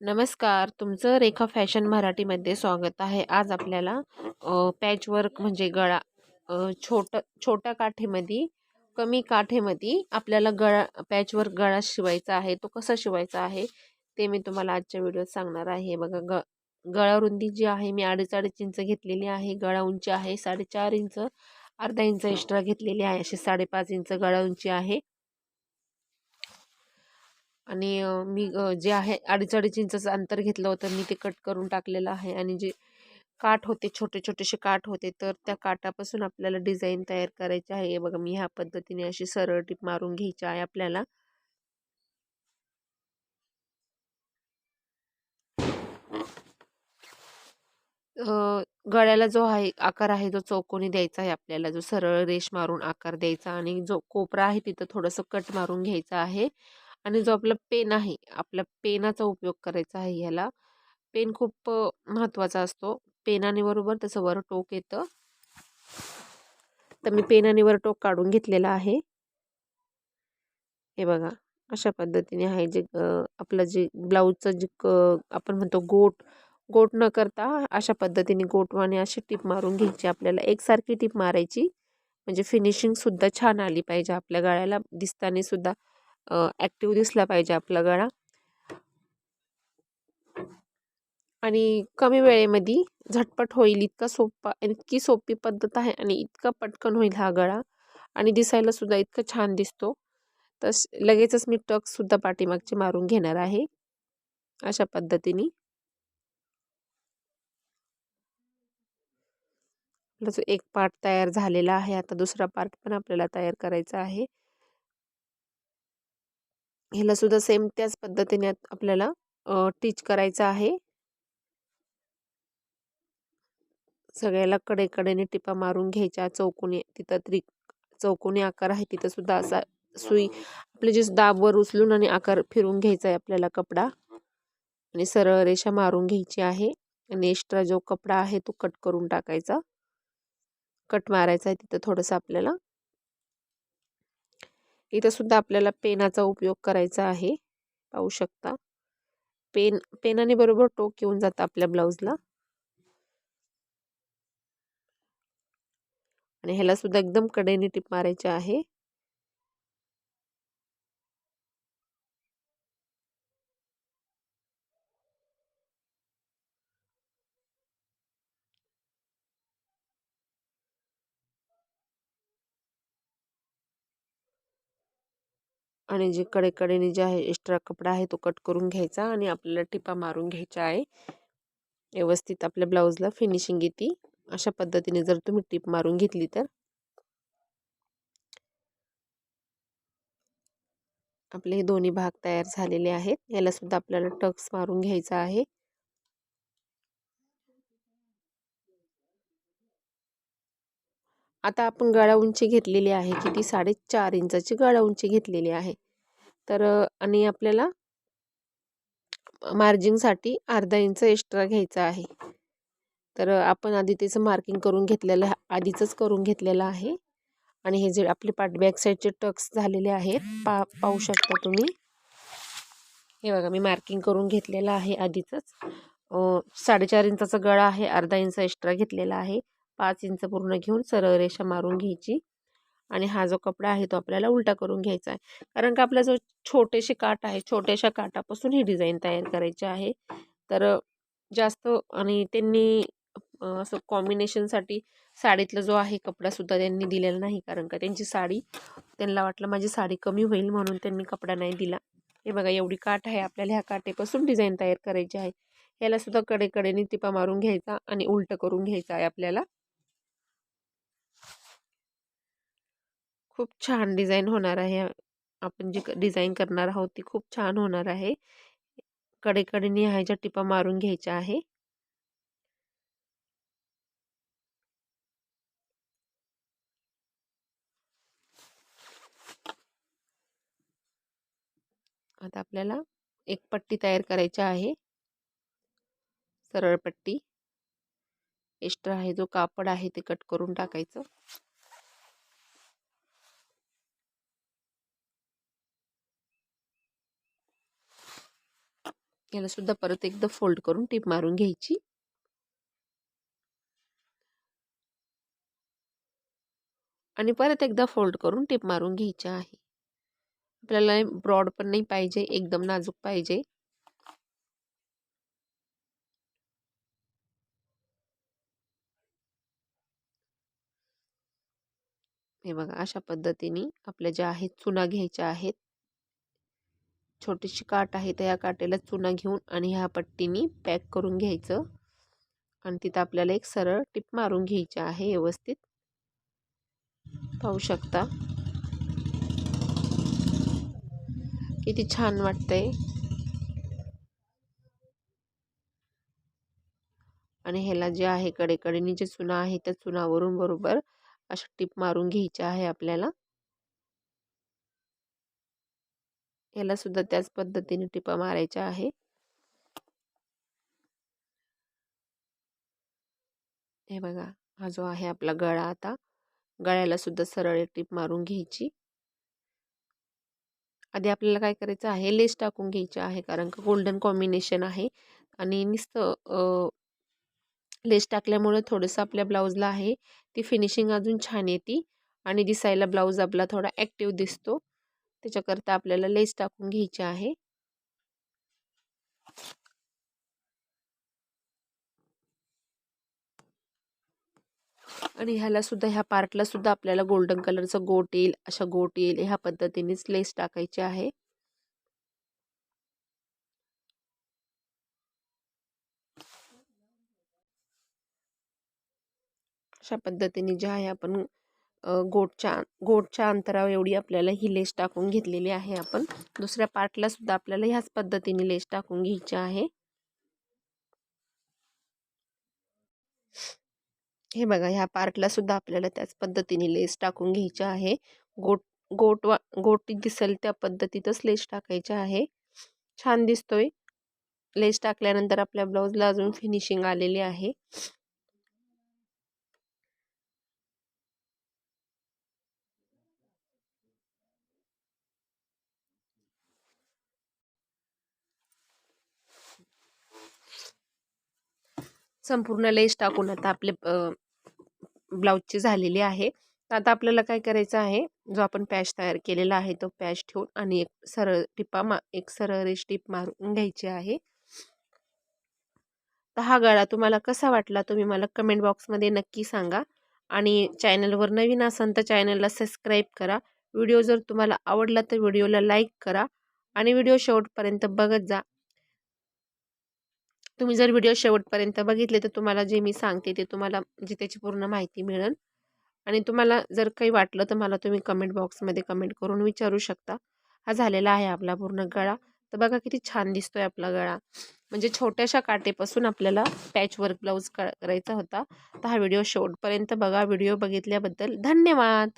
नमस्कार तुमचं रेखा फॅशन मराठीमध्ये स्वागत आहे. आज आपल्याला पॅचवर्क म्हणजे गळा छोटं छोट छोट्या काठेमध्ये कमी काठेमध्ये आपल्याला गळा पॅचवर्क गळा शिवायचा आहे. तो कसा शिवायचा आहे ते मी तुम्हाला आजच्या व्हिडिओत सांगणार आहे. बघा ग गळा रुंदी जी आहे मी अडीच अडीच इंच घेतलेली आहे. गळा उंची आहे साडेचार इंच अर्धा इंच एक्स्ट्रा घेतलेली आहे. अशी साडेपाच इंच गळा उंची आहे. आणि मी जे आहे अडीच अडीच इंचाचं अंतर घेतलं होतं मी ते कट करून टाकलेलं आहे आणि जे काठ होते छोटे छोटेसे काठ होते तर त्या काठापासून आपल्याला डिझाईन तयार करायची आहे. बघा मी ह्या पद्धतीने अशी सरळ टीप मारून घ्यायची आहे आपल्याला. गळ्याला जो आहे आकार आहे जो चौकोनी द्यायचा आहे आपल्याला जो सरळ रेश मारून आकार द्यायचा आणि जो कोपरा आहे तिथं थोडंसं कट मारून घ्यायचा आहे. आणि जो आपला पेन आहे आपल्या पेनाचा उपयोग करायचा आहे ह्याला. पेन खूप महत्त्वाचा असतो. पेनाने बरोबर त्याचं वर टोक येतं. तर मी पेनाने वर टोक काढून घेतलेला आहे. हे बघा अशा पद्धतीने आहे जे आपलं जे ब्लाऊजचं जे आपण म्हणतो गोट गोट न करता अशा पद्धतीने गोटवाने अशी टीप मारून घ्यायची. आपल्याला एकसारखी टीप मारायची. म्हणजे फिनिशिंगसुद्धा छान आली पाहिजे आपल्या गळ्याला. दिसताना सुद्धा ॲक्टिव्ह दिसला पाहिजे आपला गळा आणि कमी वेळेमध्ये झटपट होईल इतका सोपा इतकी सोपी पद्धत आहे आणि इतका पटकन होईल हा गळा आणि दिसायला सुद्धा इतका छान दिसतो. तस लगेचच मी टक्ससुद्धा पाठीमागचे मारून घेणार आहे. अशा पद्धतीने. आपला जो एक पार्ट तयार झालेला आहे आता दुसरा पार्ट पण आपल्याला तयार करायचा आहे. ह्याला सुद्धा सेम त्याच पद्धतीने आपल्याला टीच करायचं आहे. सगळ्याला कडेकडेने टिपा मारून घ्यायच्या. चौकोनी तिथं त्रि चौकोनी आकार आहे तिथं सुद्धा असा सुई आपले जे दाबवर उचलून आणि आकार फिरून घ्यायचा आहे आपल्याला कपडा. आणि सरळ रेषा मारून घ्यायची आहे. आणि एक्स्ट्रा जो कपडा आहे तो कट करून टाकायचा. कट मारायचा आहे तिथं थोडंसं आपल्याला इथं सुद्धा आपल्याला पेनाचा उपयोग करायचा आहे. पाहू शकता. पेन पेनाने बरोबर टोक येऊन जातं आपल्या ब्लाऊजला. आणि ह्याला सुद्धा एकदम कडेने टिप मारायचे आहे. आणि जे कडेकडेने जे आहे एक्स्ट्रा कपडा आहे तो कट करून घ्यायचा आणि आपल्याला टिपा मारून घ्यायचा आहे. व्यवस्थित आपल्या ब्लाऊजला फिनिशिंग येते. अशा पद्धतीने जर तुम्ही टिप मारून घेतली तर. आपले हे दोन्ही भाग तयार झालेले आहेत. याला सुद्धा आपल्याला टक्स मारून घ्यायचा आहे. आता आपण गळा उंची घेतलेली आहे किती? साडेचार इंचाची गळा उंची घेतलेली आहे. तर आणि आपल्याला मार्जिंगसाठी अर्धा इंच एक्स्ट्रा घ्यायचा आहे. तर आपण आधी त्याचं मार्किंग करून घेतलेलं आधीचंच करून घेतलेलं आहे. आणि हे जे आपले पाठ बॅक साईडचे टक्स झालेले आहेत पा पाहू शकता तुम्ही. हे बघा मी मार्किंग करून घेतलेलं आहे आधीचंच. साडेचार इंचाचा गळा आहे अर्धा इंच एक्स्ट्रा घेतलेला आहे. पाच इंच पूर्ण घेऊन सरळ रेषा मारून घ्यायची. आणि हा जो कपडा आहे तो आपल्याला उलटा करून घ्यायचा आहे. कारण का आपला जो छोटेसे काठ आहे छोट्याशा काठापासून ही डिझाईन तयार करायची आहे. तर जास्त आणि त्यांनी असं कॉम्बिनेशनसाठी साडीतला जो आहे कपडासुद्धा त्यांनी दिलेला नाही. कारण का त्यांची साडी त्यांना वाटलं माझी साडी कमी होईल म्हणून त्यांनी कपडा नाही दिला. हे बघा एवढी काठ आहे आपल्याला ह्या काठेपासून डिझाईन तयार करायची आहे. याला सुद्धा कडेकडेने टिपा मारून घ्यायचा आणि उलटं करून घ्यायचा आहे आपल्याला. खूप छान डिझाईन होणार आहे. आपण जी डिझाईन करणार आहोत ती खूप छान होणार आहे. कडेकडेने ह्याच्या टिपा मारून घ्यायच्या आहे. आता आपल्याला एक पट्टी तयार करायची आहे. सरळ पट्टी. एक्स्ट्रा आहे जो कापड आहे ते कट करून टाकायचं. याला सुद्धा परत एकदा फोल्ड करून टीप मारून घ्यायची. आणि परत एकदा फोल्ड करून टिप मारून घ्यायची आहे. आपल्याला ब्रॉड पण नाही पाहिजे एकदम नाजूक पाहिजे. हे बघा अशा पद्धतीने आपल्या ज्या आहेत चुना घ्यायच्या आहेत. छोटीशी काट आहे तर या काटेला चुना घेऊन आणि ह्या पट्टीने पॅक करून घ्यायचं. आणि तिथं आपल्याला एक सरळ टिप मारून घ्यायची आहे व्यवस्थित. पाहू शकता. किती छान वाटतंय. आणि ह्याला जे आहे कडेकडेने जे चुना आहे त्या चुनावरून बरोबर अशा टिप मारून घ्यायची आहे आपल्याला. याला सुद्धा त्याच पद्धतीने टिपा मारायच्या आहे. हे बघा हा जो आहे आपला गळा आता गळ्याला सुद्धा सरळ एक टीप मारून घ्यायची. आधी आपल्याला काय करायचं आहे लेस टाकून घ्यायची आहे कारण का गोल्डन कॉम्बिनेशन आहे. आणि नुसतं लेस टाकल्यामुळे थोडंसं आपल्या ब्लाऊजला आहे ती फिनिशिंग अजून छान येते. आणि दिसायला ब्लाऊज आपला थोडा ॲक्टिव्ह दिसतो. त्याच्याकरता आपल्याला लेस टाकून घ्यायची आहे. आणि ह्याला सुद्धा ह्या पार्टला सुद्धा आपल्याला गोल्डन कलरचं गोट येईल अशा गोट येईल ह्या पद्धतीनेच लेस टाकायची आहे. अशा पद्धतीने ज्या आहे आपण गोटच्या गोटच्या अंतरावर एवढी आपल्याला ही लेस टाकून घेतलेली आहे आपण. दुसऱ्या पार्टला सुद्धा आपल्याला ह्याच पद्धतीने लेस टाकून घ्यायची आहे. हे बघा ह्या पार्टला सुद्धा आपल्याला त्याच पद्धतीने लेस टाकून घ्यायची आहे. गोट गोट वा गोटी दिसेल त्या पद्धतीतच लेस टाकायची आहे. छान दिसतोय. लेस टाकल्यानंतर आपल्या ब्लाऊजला अजून फिनिशिंग आलेली आहे. संपूर्ण लेस टाकून आता आपले ब्लाऊजची झालेली आहे. आता आपल्याला काय करायचं आहे? जो आपण पॅच तयार केलेला आहे तो पॅच ठेवून आणि एक सरळ टिपा मा एक सरळ रेष टिप मारून घ्यायची आहे. तर हा गळा तुम्हाला कसा वाटला तुम्ही मला कमेंट बॉक्समध्ये नक्की सांगा. आणि चॅनलवर नवीन असाल तर चॅनलला सबस्क्राईब करा. व्हिडिओ जर तुम्हाला आवडला तर व्हिडिओला लाईक करा. आणि व्हिडिओ शेवटपर्यंत बघत जा. तुम्ही जर व्हिडिओ शेवटपर्यंत बघितले तर तुम्हाला जे मी सांगते ते तुम्हाला जी त्याची पूर्ण माहिती मिळेल. आणि तुम्हाला जर काही वाटलं तर मला तुम्ही कमेंट बॉक्समध्ये कमेंट करून विचारू शकता. हा झालेला आहे आपला पूर्ण गळा. तर बघा किती छान दिसतोय आपला गळा. म्हणजे छोट्याशा काटेपासून आपल्याला पॅचवर्क ब्लाऊज करायचा होता. तर हा व्हिडिओ शेवटपर्यंत बघा. व्हिडिओ बघितल्याबद्दल धन्यवाद!